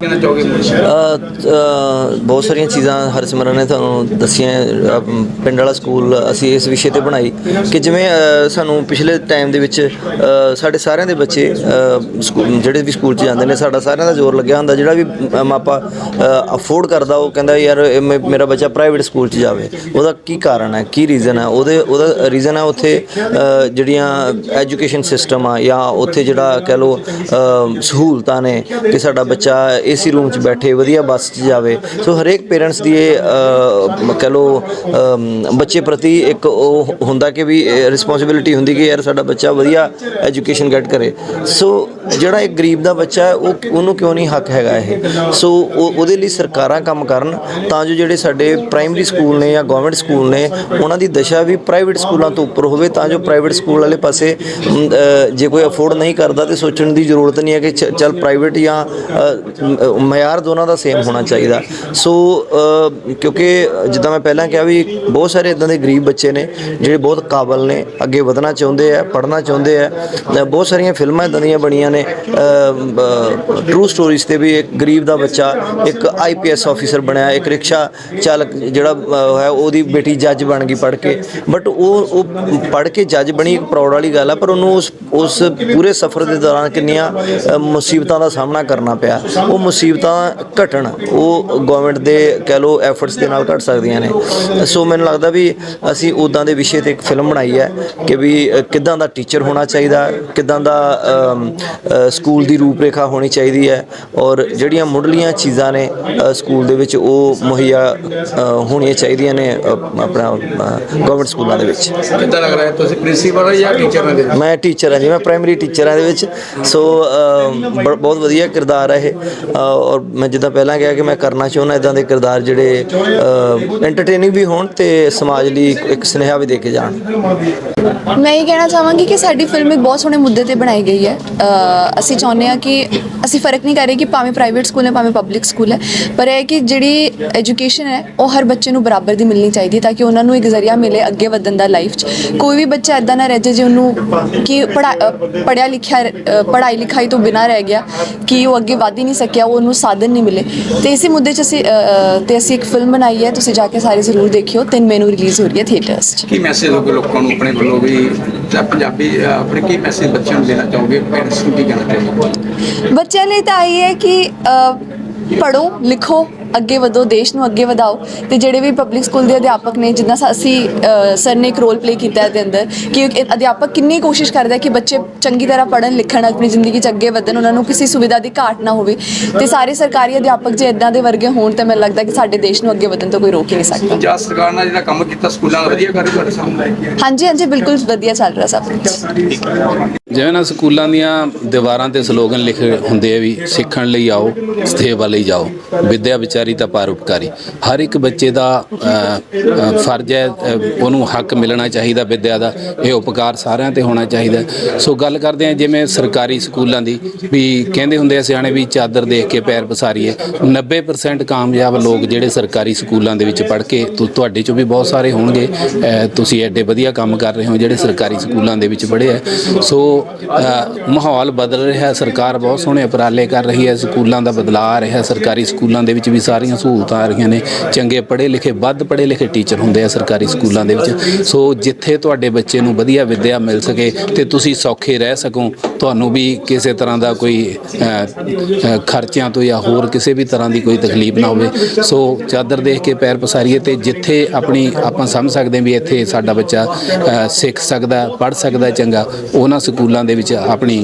ਕਹਿਣਾ ਚਾਹੋਗੇ ਅ, ਅ, ਬਹੁਤ ਸਾਰੀਆਂ ਚੀਜ਼ਾਂ ਹਰਸਿਮਰਨ ਨੇ ਤੁਹਾਨੂੰ ਦੱਸੀਆਂ ਅ, ਪਿੰਡ ਵਾਲਾ ਸਕੂਲ ਅਸੀਂ ਇਸ ਵਿਸ਼ੇ ਤੇ ਬਣਾਈ ਕਿ ਜਿਵੇਂ ਅ, ਸਾਨੂੰ ਪਿਛਲੇ ਟਾਈਮ ਦੇ ਵਿੱਚ ਅ, ਸਾਡੇ ਸਾਰਿਆਂ ਦੇ ਬੱਚੇ ਅ, ਸਕੂਲ ਜਿਹੜੇ ਵੀ ਸਕੂਲ 'ਚ ਜਾਂਦੇ ਨੇ ਸਾਡਾ ਸਾਰਿਆਂ ਦਾ ਜ਼ੋਰ ਲੱਗਿਆ ਹੁੰਦਾ। ਜਿਹੜਾ ਵੀ ਅ, ਮਾਪਾ ਅਫੋਰਡ ਕਰਦਾ ਉਹ ਕਹਿੰਦਾ ਯਾਰ ਇਹ ਮੇ- ਮੇਰਾ ਬੱਚਾ ਪ੍ਰਾਈਵੇਟ ਸਕੂਲ 'ਚ ਜਾਵੇ। ਉਹਦਾ ਕੀ ਕਾਰਨ ਹੈ? ਕੀ ਰੀਜ਼ਨ ਹੈ? ਉਹਦੇ ਉਹਦਾ ਰੀਜ਼ਨ ਹੈ ਉੱਥੇ ਅ, ਜਿਹੜੀਆਂ ਐਜੂਕੇਸ਼ਨ ਸਿਸਟਮ ਆ ਜਾਂ ਉੱਥੇ ਜਿਹੜਾ ਕਹਿ ਲਓ ਅ, ਸਹੂਲਤਾਂ ਨੇ ਕਿ ਸਾਡਾ ਬੱਚਾ ਏਸੀ ਰੂਮ 'ਚ ਬੈਠੇ ਵਧੀਆ ਬੱਸ 'ਚ ਜਾਵੇ। ਸੋ ਹਰੇਕ ਪੇਰੈਂਟਸ ਦੀ ਇਹ ਅ, ਕਹਿ ਲਓ ਬੱਚੇ ਪ੍ਰਤੀ ਇੱਕ ਉਹ ਹੁੰਦਾ ਕਿ ਵੀ ਰਿਸਪੌਂਸਿਬਿਲਿਟੀ ਹੁੰਦੀ ਕਿ ਯਾਰ ਸਾਡਾ ਬੱਚਾ ਵਧੀਆ ਐਜੂਕੇਸ਼ਨ ਗੈਟ ਕਰੇ। ਸੋ ਜਿਹੜਾ ਇੱਕ ਗਰੀਬ ਦਾ ਬੱਚਾ ਹੈ ਉਹ ਉਹਨੂੰ ਕਿਉਂ ਨਹੀਂ ਹੱਕ ਹੈਗਾ ਇਹ? ਸੋ ਉਹਦੇ ਲਈ ਸਰਕਾਰਾਂ ਕੰਮ ਕਰਨ ਤਾਂ ਜੋ ਜਿਹੜੇ ਸਾਡੇ ਪ੍ਰਾਇਮਰੀ ਸਕੂਲ ਨੇ ਜਾਂ ਗਵਰਨਮੈਂਟ ਸਕੂਲ ਨੇ ਉਹਨਾਂ ਦੀ ਦਸ਼ਾ ਵੀ ਪ੍ਰਾਈਵੇਟ ਸਕੂਲਾਂ ਤੋਂ ਉੱਪਰ ਹੋਵੇ ਤਾਂ ਜੋ ਪ੍ਰਾਈਵੇਟ ਸਕੂਲ ਵਾਲੇ ਪਾਸੇ ਜੇ ਕੋਈ ਅਫੋਰਡ ਨਹੀਂ ਕਰਦਾ ਤੇ ਸੋਚਣ ਦੀ ਜ਼ਰੂਰਤ ਨਹੀਂ ਹੈ ਕਿ ਚੱਲ ਪ੍ਰਾਈਵੇਟ ਜਾਂ ਮਿਆਰ ਦੋਨਾਂ ਦਾ ਸੇਮ ਹੋਣਾ ਚਾਹੀਦਾ। ਸੋ ਕਿਉਂਕਿ ਜਿੱਦਾਂ ਮੈਂ ਪਹਿਲਾਂ ਕਿਹਾ ਵੀ ਬਹੁਤ ਸਾਰੇ ਇਦਾਂ ਦੇ ਗਰੀਬ ਬੱਚੇ ਨੇ ਜਿਹੜੇ ਬਹੁਤ ਕਾਬਲ ਨੇ, ਅੱਗੇ ਵਧਣਾ ਚਾਹੁੰਦੇ ਆ, ਪੜ੍ਹਨਾ ਚਾਹੁੰਦੇ ਆ। ਬਹੁਤ ਸਾਰੀਆਂ ਫਿਲਮਾਂ ਇਦਾਂ ਦੀਆਂ ਬਣੀਆਂ ਨੇ। ਟਰੂ ਸਟੋਰੀਜ਼ ਤੇ ਵੀ ਇੱਕ ਗਰੀਬ ਦਾ ਬੱਚਾ, ਇੱਕ ਆਈਪੀਐਸ ਆਫੀਸਰ ਬਣਿਆ, ਇੱਕ ਰਿਕਸ਼ਾ ਚਾਲਕ ਜਿਹੜਾ ਹੈ ਉਹਦੀ ਬੇਟੀ ਜੱਜ ਬਣ ਗਈ ਪੜ੍ਹ ਕੇ। ਬਟ ਉਹ ਉਹ ਪੜ੍ਹ ਕੇ ਜੱਜ ਬਣੀ, ਇੱਕ ਪ੍ਰਾਊਡ ਵਾਲੀ ਗੱਲ ਆ, ਪਰ ਉਹਨੂੰ ਉਸ ਉਸ ਪੂਰੇ ਸਫ਼ਰ ਦੇ ਦੌਰਾਨ ਕਿੰਨੀਆਂ ਮੁਸੀਬਤਾਂ ਦਾ ਸਾਹਮਣਾ ਕਰਨਾ ਪਿਆ। ਉਹ ਮੁਸੀਬਤਾਂ ਘਟਣ ਉਹ ਗਵਰਨਮੈਂਟ ਦੇ ਕਹਿ ਲਓ ਐਫਰਟਸ ਦੇ ਨਾਲ ਘਟ ਸਕਦੀਆਂ ਨੇ। ਸੋ ਮੈਨੂੰ ਲੱਗਦਾ ਵੀ ਅਸੀਂ ਉਦਾਂ ਦੇ ਵਿਸ਼ੇ ਤੇ ਇੱਕ ਫਿਲਮ ਬਣਾਈ ਹੈ ਕਿ ਵੀ ਕਿੱਦਾਂ ਦਾ ਟੀਚਰ ਹੋਣਾ ਚਾਹੀਦਾ ਕਿੱਦਾਂ ਦਾ ਸਕੂਲ ਦੀ ਰੂਪਰੇਖਾ ਹੋਣੀ ਚਾਹੀਦੀ ਹੈ ਔਰ ਜਿਹੜੀਆਂ ਮੁੱਢਲੀਆਂ ਚੀਜ਼ਾਂ ਨੇ ਸਕੂਲ ਦੇ ਵਿੱਚ ਉਹ ਮੁਹੱਈਆ ਹੋਣੀਆਂ ਚਾਹੀਦੀਆਂ ਨੇ ਆਪਣਾ ਗਵਰਨਮੈਂਟ ਸਕੂਲਾਂ ਦੇ ਵਿੱਚ। ਕਿੱਦਾਂ ਲੱਗ ਰਿਹਾ? ਹੈ ਤੁਸੀਂ ਪ੍ਰਿੰਸੀਪਲ ਹੋ ਜਾਂ ਟੀਚਰ ਨੇ ਮੈਂ ਟੀਚਰ ਹਾਂ ਜੀ ਮੈਂ ਪ੍ਰਾਇਮਰੀ ਟੀਚਰ ਹਾਂ ਦੇ ਵਿੱਚ ਸੋ ਬ- ਬਹੁਤ ਵਧੀਆ ਕਿਰਦਾਰ ਹੈ ਇਹ। ਔਰ ਮੈਂ ਜਿੱਦਾਂ ਪਹਿਲਾਂ ਕਿਹਾ ਕਿ ਮੈਂ ਕਰਨਾ ਚਾਹੁੰਦਾ ਇਦਾਂ ਦੇ ਕਿਰਦਾਰ ਜਿਹੜੇ ਐਂਟਰਟੇਨਿੰਗ ਵੀ ਹੋਣ ਤੇ ਸਮਾਜ ਲਈ ਇੱਕ- ਸੁਨੇਹਾ ਵੀ ਦੇ ਕੇ ਜਾਣ। ਮੈਂ ਇਹ ਕਹਿਣਾ ਚਾਹਾਂਗੀ ਕਿ ਸਾਡੀ ਫਿਲਮ ਇੱਕ ਬਹੁਤ ਸੋਹਣੇ ਮੁੱਦੇ ਤੇ ਬਣਾਈ ਗਈ ਹੈ। ਅਸੀਂ ਚਾਹੁੰਦੇ ਹਾਂ ਕਿ ਅਸੀਂ ਫ਼ਰਕ ਨਹੀਂ ਕਰ ਰਹੇ ਕਿ ਭਾਵੇਂ ਪ੍ਰਾਈਵੇਟ ਸਕੂਲ ਹੈ, ਭਾਵੇਂ ਪਬਲਿਕ ਸਕੂਲ ਹੈ, ਪਰ ਇਹ ਕਿ ਜਿਹੜੀ ਐਜੂਕੇਸ਼ਨ ਹੈ, ਉਹ ਹਰ ਬੱਚੇ ਨੂੰ ਬਰਾਬਰ ਦੀ ਮਿਲਣੀ ਚਾਹੀਦੀ ਤਾਂ ਕਿ ਉਹਨਾਂ ਨੂੰ ਇੱਕ ਜ਼ਰੀਆ ਮਿਲੇ ਅੱਗੇ ਵਧਣ ਦਾ ਲਾਈਫ 'ਚ। ਕੋਈ ਵੀ ਬੱਚਾ ਇਦਾਂ ਨਾ ਰਹਿ ਜਾਏ ਜੇ ਉਹਨੂੰ ਕਿ ਪੜਿਆ ਲਿਖਿਆ ਅ, ਪੜ੍ਹਾਈ ਲਿਖਾਈ ਤੋਂ ਬਿਨਾਂ ਰਹਿ ਗਿਆ ਕਿ ਉਹ ਅੱਗੇ ਵਧ ਹੀ ਨਹੀਂ ਸਕਿਆ ਉਹ ਉਹਨੂੰ ਸਾਧਨ ਨਹੀਂ ਮਿਲੇ। ਤੇ ਇਸੇ ਮੁੱਦੇ 'ਚ ਅਸੀਂ ਤੇ ਅਸੀਂ ਇੱਕ ਫਿਲਮ ਬਣਾਈ ਹੈ ਤੁਸੀਂ ਜਾ ਕੇ ਸਾਰੇ ਜ਼ਰੂਰ ਦੇਖਿਓ 3 ਮਈ ਨੂੰ ਰਿਲੀਜ਼ ਹੋ ਰਹੀ ਹੈ ਥੀਏਟਰਸ 'ਚ। ਕੀ ਮੈਸੇਜ ਦੋਗੇ ਲੋਕਾਂ ਨੂੰ ਆਪਣੇ ਵੱਲੋਂ ਵੀ ਪੰਜਾਬੀ ਆਪਣੇ ਕੀ ਮੈਸੇਜ ਬੱਚਿਆਂ ਨੂੰ ਦੇਣਾ ਚਾਹੋਗੇ ਪੇਰੈਂਟਸ ਨੂੰ ਕੀ ਕਹਿਣਾ ਚਾਹੋਗੇ? ਬੱਚਿਆਂ ਲਈ ਤਾਂ ਆਈ ਹੈ ਕਿ ਪੜੋ ਲਿਖੋ ਅੱਗੇ ਵਧੋ ਦੇਸ਼ ਨੂੰ ਅੱਗੇ ਵਧਾਓ ਤੇ ਜਿਹੜੇ ਵੀ ਪਬਲਿਕ ਸਕੂਲ ਦੇ ਅਧਿਆਪਕ ਨੇ ਜਿੱਦਾਂ ਸਾ- ਅਸੀਂ ਸਰ ਨੇ ਇੱਕ ਰੋਲ ਪਲੇ ਕੀਤਾ ਇਹਦੇ ਅੰਦਰ ਕਿ ਅਧਿਆਪਕ ਕਿੰਨੀ ਕੋਸ਼ਿਸ਼ ਕਰਦਾ ਹੈ ਕਿ ਬੱਚੇ ਚੰਗੀ ਤਰ੍ਹਾਂ ਪੜਨ ਲਿਖਣ ਆਪਣੀ ਜ਼ਿੰਦਗੀ 'ਚ ਅੱਗੇ ਵਧਣ ਉਹਨਾਂ ਨੂੰ ਕਿਸੇ ਸੁਵਿਧਾ ਦੀ ਘਾਟ ਨਾ ਹੋਵੇ। ਤੇ ਸਾਰੇ ਸਰਕਾਰੀ ਅਧਿਆਪਕ ਜੇ ਇਦਾਂ ਦੇ ਵਰਗੇ ਹੋਣ ਤਾਂ ਮੈਨੂੰ ਲੱਗਦਾ ਕਿ ਸਾਡੇ ਦੇਸ਼ ਨੂੰ ਅੱਗੇ ਵਧਣ ਤੋਂ ਕੋਈ ਰੋਕ ਹੀ ਨਹੀਂ ਸਕਦਾ। ਪੰਜਾਬ ਸਰਕਾਰ ਨਾਲ ਜਿਹੜਾ ਕੰਮ ਕੀਤਾ ਸਕੂਲਾਂ ਦਾ ਵਧੀਆ ਕਰ ਰਹੀ ਤੁਹਾਡੇ ਸਾਹਮਣੇ ਹਾਂਜੀ ਹਾਂਜੀ ਬਿਲਕੁਲ ਵਧੀਆ ਚੱਲ ਰਿਹਾ ਸਭ ਕੁਝ ਜਿਵੇਂ ਨਾ ਸਕੂਲਾਂ ਦੀਆਂ ਦੀਵਾਰਾਂ ਤੇ ਸਲੋਗਨ ਲਿਖੇ ਹੁੰਦੇ ਆ ਵੀ ਸਿੱਖਣ ਲਈ ਆਓ ਲਈ ਜਾਓ ਵਿਦਿਆ ਵਿਚਾਰੀ ਤਾਂ ਪਰਉਪਕਾਰੀ ਹਰ ਇੱਕ ਬੱਚੇ ਦਾ ਫਰਜ਼ ਹੈ ਉਹਨੂੰ ਹੱਕ ਮਿਲਣਾ ਚਾਹੀਦਾ ਵਿੱਦਿਆ ਦਾ, ਇਹ ਉਪਕਾਰ ਸਾਰਿਆਂ ਤੇ ਹੋਣਾ ਚਾਹੀਦਾ। ਸੋ ਗੱਲ ਕਰਦੇ ਆ ਜਿਵੇਂ ਸਰਕਾਰੀ ਸਕੂਲਾਂ ਦੀ, ਵੀ ਕਹਿੰਦੇ ਹੁੰਦੇ ਆ ਸਿਆਣੇ ਵੀ ਚਾਦਰ ਦੇਖ ਕੇ ਪੈਰ ਪਸਾਰੀਏ। 90% ਕਾਮਯਾਬ ਲੋਕ ਜਿਹੜੇ ਸਰਕਾਰੀ ਸਕੂਲਾਂ ਦੇ ਵਿੱਚ ਪੜ੍ਹ ਕੇ, ਤੁ- ਤੁਹਾਡੇ ਚੋਂ ਵੀ ਬਹੁਤ ਸਾਰੇ ਹੋਣਗੇ। ਤੁਸੀਂ ਐਡੇ ਵਧੀਆ ਕੰਮ ਕਰ ਰਹੇ ਹੋ ਜਿਹੜੇ ਸਰਕਾਰੀ ਸਕੂਲਾਂ ਦੇ ਵਿੱਚ ਪੜ੍ਹੇ ਆ। ਸੋ ਮਾਹੌਲ ਬਦਲ ਰਿਹਾ, ਸਰਕਾਰ ਬਹੁਤ ਸੋਹਣੇ ਉਪਰਾਲੇ ਕਰ ਰਹੀ ਹੈ, ਸਕੂਲਾਂ ਦਾ ਬਦਲਾਅ ਆ ਰਿਹਾ, ਸਰਕਾਰੀ ਸਕੂਲਾਂ ਦੇ ਵਿੱਚ ਵੀ ਸਾਰੀਆਂ ਸਹੂਲਤਾਂ ਆ ਰਹੀਆਂ ਨੇ। ਚੰਗੇ ਪੜ੍ਹੇ ਲਿਖੇ, ਵੱਧ ਪੜ੍ਹੇ ਲਿਖੇ ਟੀਚਰ ਹੁੰਦੇ ਆ ਸਰਕਾਰੀ ਸਕੂਲਾਂ ਦੇ ਵਿੱਚ। ਸੋ ਜਿੱਥੇ ਤੁਹਾਡੇ ਬੱਚੇ ਨੂੰ ਵਧੀਆ ਵਿੱਦਿਆ ਮਿਲ ਸਕੇ ਤੇ ਤੁਸੀਂ ਸੌਖੇ ਰਹਿ ਸਕੋ। ਤੁਹਾਨੂੰ ਵੀ ਕਿਸੇ ਤਰ੍ਹਾਂ ਦਾ ਕੋਈ ਖਰਚਿਆਂ ਤੋਂ ਜਾਂ ਹੋਰ ਕਿਸੇ ਵੀ ਤਰ੍ਹਾਂ ਦੀ ਕੋਈ ਤਕਲੀਫ ਨਾ ਹੋਵੇ। ਸੋ ਚਾਦਰ ਦੇਖ ਕੇ ਪੈਰ ਪਸਾਰੀਏ ਤੇ ਜਿੱਥੇ ਆਪਣੀ, ਆਪਾਂ ਸਮਝ ਸਕਦੇ ਵੀ ਇੱਥੇ ਸਾਡਾ ਬੱਚਾ ਸਿੱਖ ਸਕਦਾ, ਪੜ੍ਹ ਸਕਦਾ ਚੰਗਾ, ਉਹਨਾਂ ਸਕੂਲਾਂ ਦੇ ਵਿੱਚ ਆਪਣੀ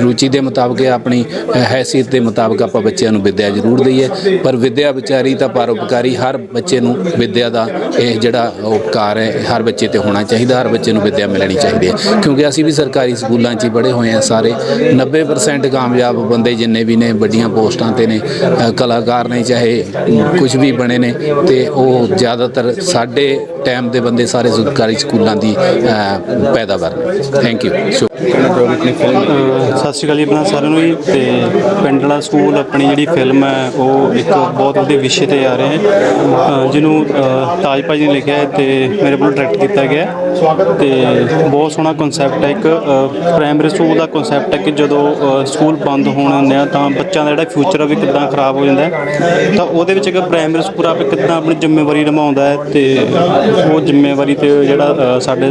ਰੁਚੀ ਦੇ ਮੁਤਾਬਕ ਆਪਣੀ ਹੈਸੀਅਤ ਦੇ ਮੁਤਾਬਕ ਆਪਾਂ ਬੱਚਿਆਂ ਨੂੰ ਵਿੱਦਿਆ ਜ਼ਰੂਰ ਦਈਏ। ਪਰ ਵਿੱਦਿਆ ਵਿਚਾਰੀ ਤਾਂ ਪਰਉਪਕਾਰੀ ਹਰ ਬੱਚੇ ਨੂੰ ਵਿੱਦਿਆ ਦਾ ਇਹ ਜਿਹੜਾ ਉਪਕਾਰ ਹੈ, ਹਰ ਬੱਚੇ ਤੇ ਹੋਣਾ ਚਾਹੀਦਾ, ਹਰ ਬੱਚੇ ਨੂੰ ਵਿੱਦਿਆ ਮਿਲਣੀ ਚਾਹੀਦੀ ਹੈ। ਕਿਉਂਕਿ ਅਸੀਂ ਵੀ ਸਰਕਾਰੀ ਸਕੂਲਾਂ 'ਚ ਹੀ ਪੜ੍ਹੇ ਹੋਏ ਆ ਸਾਰੇ। 90% ਕਾਮਯਾਬ ਬੰਦੇ ਜਿੰਨੇ ਵੀ ਨੇ, ਵੱਡੀਆਂ ਪੋਸਟਾਂ ਤੇ ਨੇ ਕਲਾਕਾਰ ਨੇ ਚਾਹੇ ਕੁਝ ਵੀ ਬਣੇ ਨੇ ਤੇ ਉਹ ਜ਼ਿਆਦਾਤਰ ਸਾਡੇ ਟਾਈਮ ਦੇ ਬੰਦੇ ਸਾਰੇ ਸਰਕਾਰੀ ਸਕੂਲਾਂ ਦੀ ਪੈਦਾਵਾਰ ਥੈਂਕ ਯੂ ਕਹਿਣਾ ਸਤਿ ਸ਼੍ਰੀ ਅਕਾਲ ਜੀ ਆਪਣਾ ਸਾਰਿਆਂ ਨੂੰ ਜੀ। ਤੇ ਪਿੰਡਲਾ ਸਕੂਲ ਆਪਣੀ ਜਿਹੜੀ ਫਿਲਮ ਹੈ, ਉਹ ਇੱਕ ਬਹੁਤ ਵੱਡੇ ਵਿਸ਼ੇ ਤੇ ਆ ਰਹੇ ਹੈ। ਜਿਹਨੂੰ ਤਾਜ ਭਾਈ ਨੇ ਲਿਖਿਆ ਹੈ ਤੇ ਮੇਰੇ ਵੱਲੋਂ ਡਾਇਰੈਕਟ ਕੀਤਾ ਗਿਆ ਹੈ। ਤੇ ਬਹੁਤ ਸੋਹਣਾ ਕਨਸੈਪਟ ਹੈ ਇੱਕ ਪ੍ਰਾਇਮਰੀ ਸਕੂਲ ਦਾ ਕਨਸੈਪਟ ਹੈ ਕਿ ਜਦੋਂ ਸਕੂਲ ਬੰਦ ਹੋਣ ਹੁੰਦੇ ਆ ਤਾਂ ਬੱਚਿਆਂ ਦਾ ਜਿਹੜਾ ਫਿਊਚਰ ਆ ਵੀ ਕਿੱਦਾਂ ਖਰਾਬ ਹੋ ਜਾਂਦਾ ਤਾਂ ਉਹਦੇ ਵਿੱਚ ਇੱਕ ਪ੍ਰਾਇਮਰੀ ਸਕੂਲ ਆਪੇ ਕਿੱਦਾਂ ਆਪਣੀ ਜ਼ਿੰਮੇਵਾਰੀ ਨਿਭਾਉਂਦਾ ਹੈ ਤੇ ਉਹ ਜ਼ਿੰਮੇਵਾਰੀ ਤੇ ਜਿਹੜਾ ਸਾਡੇ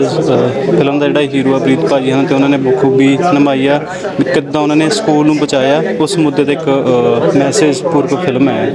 ਫਿਲਮ ਦਾ ਜਿਹੜਾ ਹੀਰੋ ਆ ਪ੍ਰੀਤ ਭਾਜੀ ਹਨ ਤੇ ਉਹਨਾਂ ਨੇ ਬਖੂਬੀ ਨਿਭਾਈ ਆ ਵੀ ਕਿੱਦਾਂ ਉਹਨਾਂ ਨੇ ਸਕੂਲ ਨੂੰ ਬਚਾਇਆ, ਉਸ ਮੁੱਦੇ ਤੇ ਇੱਕ ਮੈਸੇਜ ਪੂਰਕ ਫਿਲਮ ਹੈ।